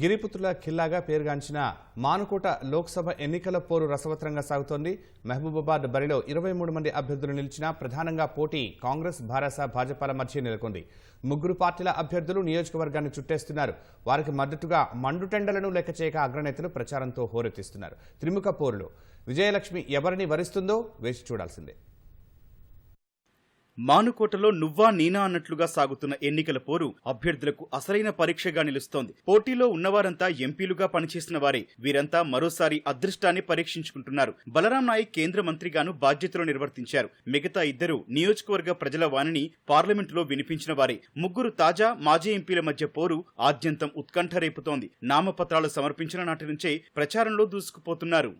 గిరిపుత్రుల ఖిల్లాగా పేరుగాంచిన మానుకోట లోక్సభ ఎన్నికల పోరు రసవత్రంగా సాగుతోంది. మహబూబాబాద్ బరిలో ఇరవై మూడు మంది అభ్యర్థులు నిలిచినా ప్రధానంగా పోటీ కాంగ్రెస్ భారస భాజపాల మధ్య నెలకొంది. ముగ్గురు పార్టీల అభ్యర్థులు నియోజకవర్గాన్ని చుట్టేస్తున్నారు. వారికి మద్దతుగా మండుటెండలను లెక్క చేయక అగ్రనేతలు ప్రచారంతో హోరెత్తిస్తున్నారు. త్రిముఖ పోరులో విజయలక్ష్మి ఎవరిని వరిస్తుందో వేచి చూడాల్సిందే. మానుకోటలో నువ్వా నీనా అన్నట్లుగా సాగుతున్న ఎన్నికల పోరు అభ్యర్థులకు అసలైన పరీక్షగా నిలుస్తోంది. పోటీలో ఉన్నవారంతా ఎంపీలుగా పనిచేసిన వారే. వీరంతా మరోసారి అదృష్టాన్ని పరీక్షించుకుంటున్నారు. బలరాం నాయక్ కేంద్ర మంత్రిగాను బాధ్యతలు నిర్వర్తించారు. మిగతా ఇద్దరు నియోజకవర్గ ప్రజల వాణిని పార్లమెంటులో వినిపించిన వారే. ముగ్గురు తాజా మాజీ ఎంపీల మధ్య పోరు ఆద్యంతం ఉత్కంఠ రేపుతోంది. నామపత్రాలు సమర్పించిన నాటి నుంచే ప్రచారంలో దూసుకుపోతున్నారు.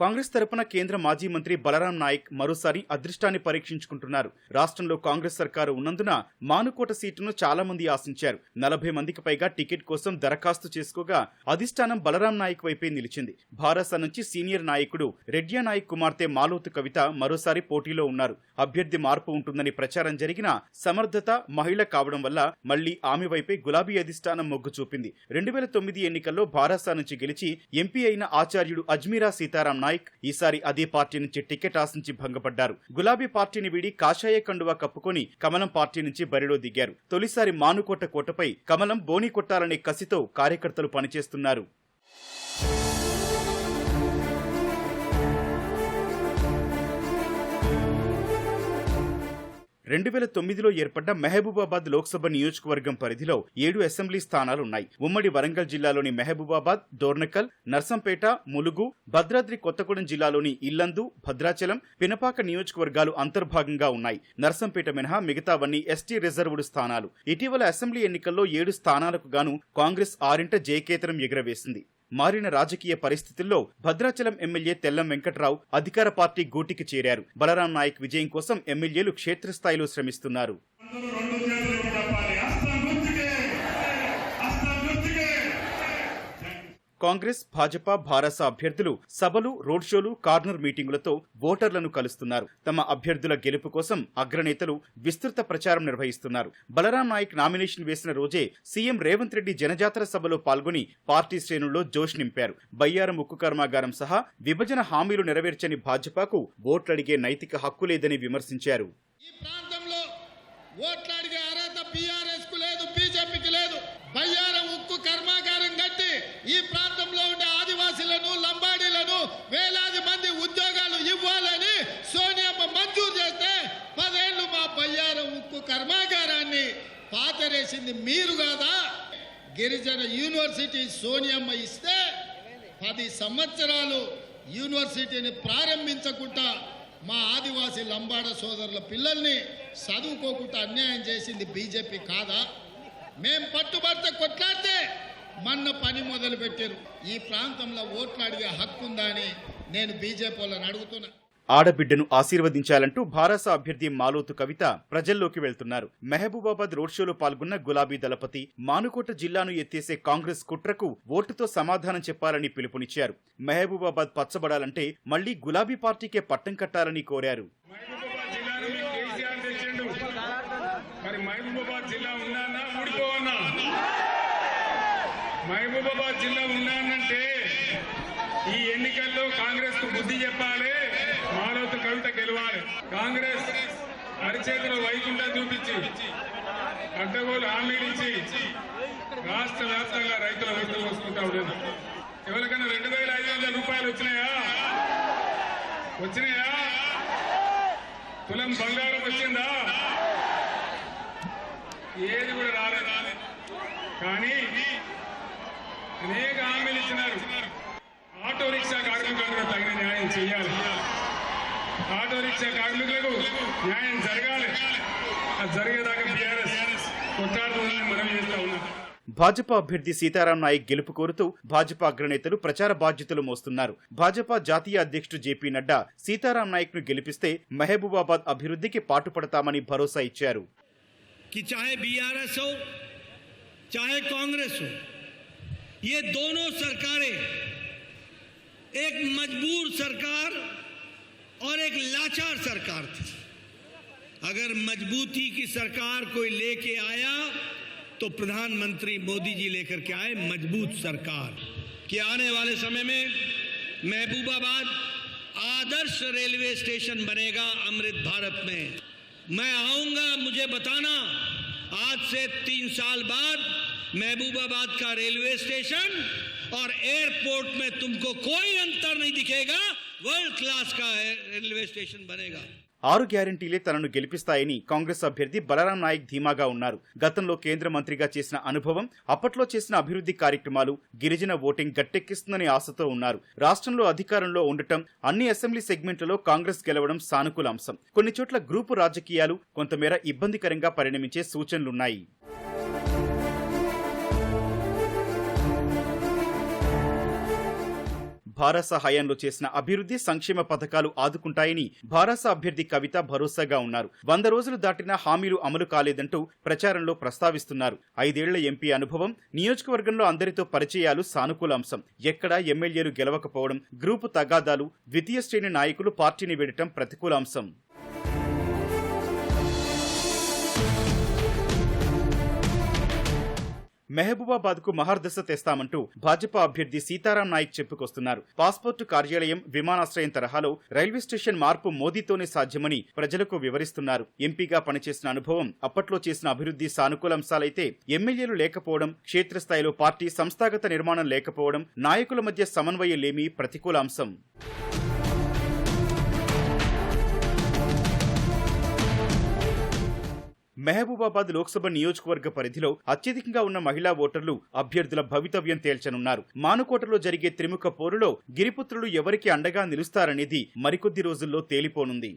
కాంగ్రెస్ తరపున కేంద్ర మాజీ మంత్రి బలరాం నాయక్ మరోసారి అదృష్టాన్ని పరీక్షించుకుంటున్నారు. రాష్ట్రంలో కాంగ్రెస్ సర్కారు ఉన్నందున మానుకోట సీటును చాలా మంది ఆశించారు. నలభై మందికి పైగా టికెట్ కోసం దరఖాస్తు చేసుకోగా అధిష్టానం బలరాం నాయక్ వైపే నిలిచింది. భారస నుంచి సీనియర్ నాయకుడు రెడ్డియా నాయక్ కుమార్తె మాలోతు కవిత మరోసారి పోటీలో ఉన్నారు. అభ్యర్థి మార్పు ఉంటుందని ప్రచారం జరిగిన సమర్థత మహిళ కావడం వల్ల మళ్ళీ ఆమె వైపే గులాబీ అధిష్టానం మొగ్గు చూపింది. రెండు వేల తొమ్మిది ఎన్నికల్లో భారస నుంచి గెలిచి ఎంపీ అయిన ఆచార్యుడు అజ్మీరా సీతారాం నాయక్ ఈసారి అదే పార్టీ నుంచి టికెట్ ఆశించి భంగపడ్డారు. గులాబీ పార్టీని వీడి కాషాయ కండువా కప్పుకొని కమలం పార్టీ నుంచి బరిలో దిగారు. తొలిసారి మానుకోట కోటపై కమలం బోని కొట్టాలనే కసితో కార్యకర్తలు పనిచేస్తున్నారు. రెండు వేల తొమ్మిదిలో ఏర్పడ్డ మహబూబాబాద్ లోక్సభ నియోజకవర్గం పరిధిలో ఏడు అసెంబ్లీ స్థానాలున్నాయి. ఉమ్మడి వరంగల్ జిల్లాలోని మహబూబాబాద్ దోర్నకల్ నర్సంపేట ములుగు భద్రాద్రి కొత్తగూడెం జిల్లాలోని ఇల్లందు భద్రాచలం పినపాక నియోజకవర్గాలు అంతర్భాగంగా ఉన్నాయి. నర్సంపేట మినహా మిగతావన్నీ ఎస్టీ రిజర్వ్డ్ స్థానాలు. ఇటీవల అసెంబ్లీ ఎన్నికల్లో ఏడు స్థానాలకు గాను కాంగ్రెస్ ఆరింట జయకేతనం ఎగురవేసింది. మారిన రాజకీయ పరిస్థితుల్లో భద్రాచలం ఎమ్మెల్యే తెల్లం వెంకట్రావు అధికార పార్టీ గూటికి చేరారు. బలరాం నాయక్ విజయం కోసం ఎమ్మెల్యేలు క్షేత్రస్థాయిలో శ్రమిస్తున్నారు. కాంగ్రెస్ భాజపా భారస అభ్యర్థులు సభలు రోడ్ షోలు కార్నర్ మీటింగులతో ఓటర్లను కలుస్తున్నారు. తమ అభ్యర్థుల గెలుపు కోసం అగ్రనేతలు విస్తృత ప్రచారం నిర్వహిస్తున్నారు. బలరాం నాయక్ నామినేషన్ వేసిన రోజే సీఎం రేవంత్ రెడ్డి జనజాతర సభలో పాల్గొని పార్టీ శ్రేణుల్లో జోష్ నింపారు. బయ్యారం ఉక్కు కర్మాగారం సహా విభజన హామీలు నెరవేర్చని భాజపాకు ఓట్లడిగే నైతిక హక్కు లేదని విమర్శించారు. ఈ ప్రాంతంలో ఓట్ల అడిగే అర్హత బీఆర్ఎస్కు లేదు బీజేపీకి లేదు బయ్యారం ఉక్కు కర్మాగారం కట్టి ఈ ప్రాంతంలో ఉండే ఆదివాసీలను లంబాడీలను వేలాది మంది ఉద్యోగాలు ఇవ్వాలని సోనియమ్మ మంజూరు చేస్తే పదేళ్ళు మా బయ్యారం ఉక్కు కర్మాగారాన్ని చేసింది మీరు కాదా? గిరిజన యూనివర్సిటీ సోనియమ్మ ఇస్తే పది సంవత్సరాలు యూనివర్సిటీని ప్రారంభించకుండా మా ఆదివాసీ లంబాడ సోదరుల పిల్లల్ని చదువుకోకుండా అన్యాయం చేసింది బీజేపీ కాదా? మేం పట్టుబడితే కొట్లాడితే మన్న పని మొదలు పెట్టారు ఈ ప్రాంతంలో ఓట్లు అడిగే హక్కు ఉందా అని నేను బీజేపీ వాళ్ళని అడుగుతున్నా. ఆడబిడ్డను ఆశీర్వదించాలంటూ భారస అభ్యర్థి మాలోతు కవిత ప్రజల్లోకి వెళ్తున్నారు. మెహబూబాబాద్ రోడ్ షోలో పాల్గొన్న గులాబీ దళపతి మానుకోట జిల్లాను ఎత్తేసే కాంగ్రెస్ కుట్రకు ఓటుతో సమాధానం చెప్పాలని పిలుపునిచ్చారు. మెహబూబాబాద్ పచ్చబడాలంటే మళ్ళీ గులాబీ పార్టీకే పట్టం కట్టాలని కోరారు మహబూబాబాద్ జిల్లాను మీకు కేసీఆర్ తెచ్చిండు మరి మహబూబాబాద్ జిల్లా ఉన్నానా ఊడిపోవన్నా మహబూబాబాద్ జిల్లా ఉన్నానంటే ఈ ఎన్నికల్లో కాంగ్రెస్కు బుద్ధి చెప్పాలి మాలోతు కవిత గెలవాలి. కాంగ్రెస్ అరిచేతిలో వైకుంఠం చూపించి అడ్డగోలు హామీలు ఇచ్చి రాష్ట్ర వ్యాప్తంగా రైతుల వైద్యం వస్తుంటా ఉండేది. ఎవరికైనా రెండు వేల ఐదు వందల రూపాయలు వచ్చినాయా? వచ్చినాయా? తులం బంగారం వచ్చిందా? ఏది కూడా రాలేదు. కానీ అనేక హామీలు ఇచ్చినారు ఆటో రిక్షా కార్మికులకు కూడా తగిన న్యాయం చేయాలి ఆటో రిక్షా కార్మికులకు న్యాయం జరగాలి అది జరిగేదాకా బీఆర్ఎస్ కొట్లాడుతుందని మనం చేస్తా ఉన్నాం భాజపా అభ్యర్థి సీతారాం నాయక్ గెలుపు కోరుతూ భాజపా అగ్రనేతలు ప్రచార బాధ్యతలు మోస్తున్నారు భాజపా జాతీయ అధ్యక్షుడు జేపీ నడ్డా సీతారాం నాయక్ ను గెలిపిస్తే మహబూబాబాద్ అభివృద్ధికి పాటుపడతామని భరోసా ఇచ్చారు कि चाहे बीआरएस हो चाहे कांग्रेस हो ये दोनों सरकारें, एक मजबूर सरकार और एक लाचार सरकार थी। अगर मजबूती की सरकार कोई लेके आया तो प्रधानमंत्री मोदी जी लेकर के आए मज़बूत सरकार। कि आने वाले समय में महबूबाबाद आदर्श रेलवे स्टेशन बनेगा अमृत भारत में? मैं आऊँगा, मुझे बताना। आज से तीन साल बाद महबूबाबाद का रेलवे स्टेशन और एयरपोर्ट में तुमको कोई अंतर नहीं दिखेगा वर्ल्ड क्लास का रेलवे स्टेशन बनेगा ఆరు గ్యారంటీలే తనను గెలిపిస్తాయని కాంగ్రెస్ అభ్యర్థి బలరాం నాయక్ ధీమాగా ఉన్నారు గతంలో కేంద్ర మంత్రిగా చేసిన అనుభవం అప్పట్లో చేసిన అభివృద్ధి కార్యక్రమాలు గిరిజన ఓటింగ్ గట్టెక్కిస్తుందని ఆశతో ఉన్నారు రాష్ట్రంలో అధికారంలో ఉండటం అన్ని అసెంబ్లీ సెగ్మెంట్లలో కాంగ్రెస్ గెలవడం సానుకూల అంశం కొన్ని చోట్ల గ్రూపు రాజకీయాలు కొంతమేర ఇబ్బందికరంగా పరిణమించే సూచనలున్నాయి భారస హయాంలో చేసిన అభివృద్ధి సంక్షేమ పథకాలు ఆదుకుంటాయని భారస అభ్యర్థి కవిత భరోసాగా ఉన్నారు. వంద రోజులు దాటినా హామీలు అమలు కాలేదంటూ ప్రచారంలో ప్రస్తావిస్తున్నారు. ఐదేళ్ళ ఎంపీ అనుభవం నియోజకవర్గంలో అందరితో పరిచయాలు సానుకూల అంశం. ఎక్కడ ఎమ్మెల్యేలు గెలవకపోవడం గ్రూపు తగాదాలు ద్వితీయ శ్రేణి నాయకులు పార్టీని వీడటం ప్రతికూల అంశం. మహబూబాబాద్కు మహర్దశ తెస్తామంటూ భాజపా అభ్యర్థి సీతారాం నాయక్ చెప్పుకొస్తున్నారు. పాస్పోర్టు కార్యాలయం విమానాశ్రయం తరహాలో రైల్వే స్టేషన్ మార్పు మోదీతోనే సాధ్యమని ప్రజలకు వివరిస్తున్నారు. ఎంపీగా పనిచేసిన అనుభవం అప్పట్లో చేసిన అభివృద్ధి సానుకూల అంశాలైతే ఎమ్మెల్యేలు లేకపోవడం క్షేత్రస్థాయిలో పార్టీ సంస్థాగత నిర్మాణం లేకపోవడం నాయకుల మధ్య సమన్వయం లేమి ప్రతికూల అంశం మహబూబాబాద్ లోక్సభ నియోజకవర్గ పరిధిలో అత్యధికంగా ఉన్న మహిళా ఓటర్లు అభ్యర్థుల భవితవ్యం తేల్చనున్నారు. మానుకోటలో జరిగే త్రిముఖ పోరులో గిరిపుత్రులు ఎవరికి అండగా నిలుస్తారనేది మరికొద్ది రోజుల్లో తేలిపోనుంది.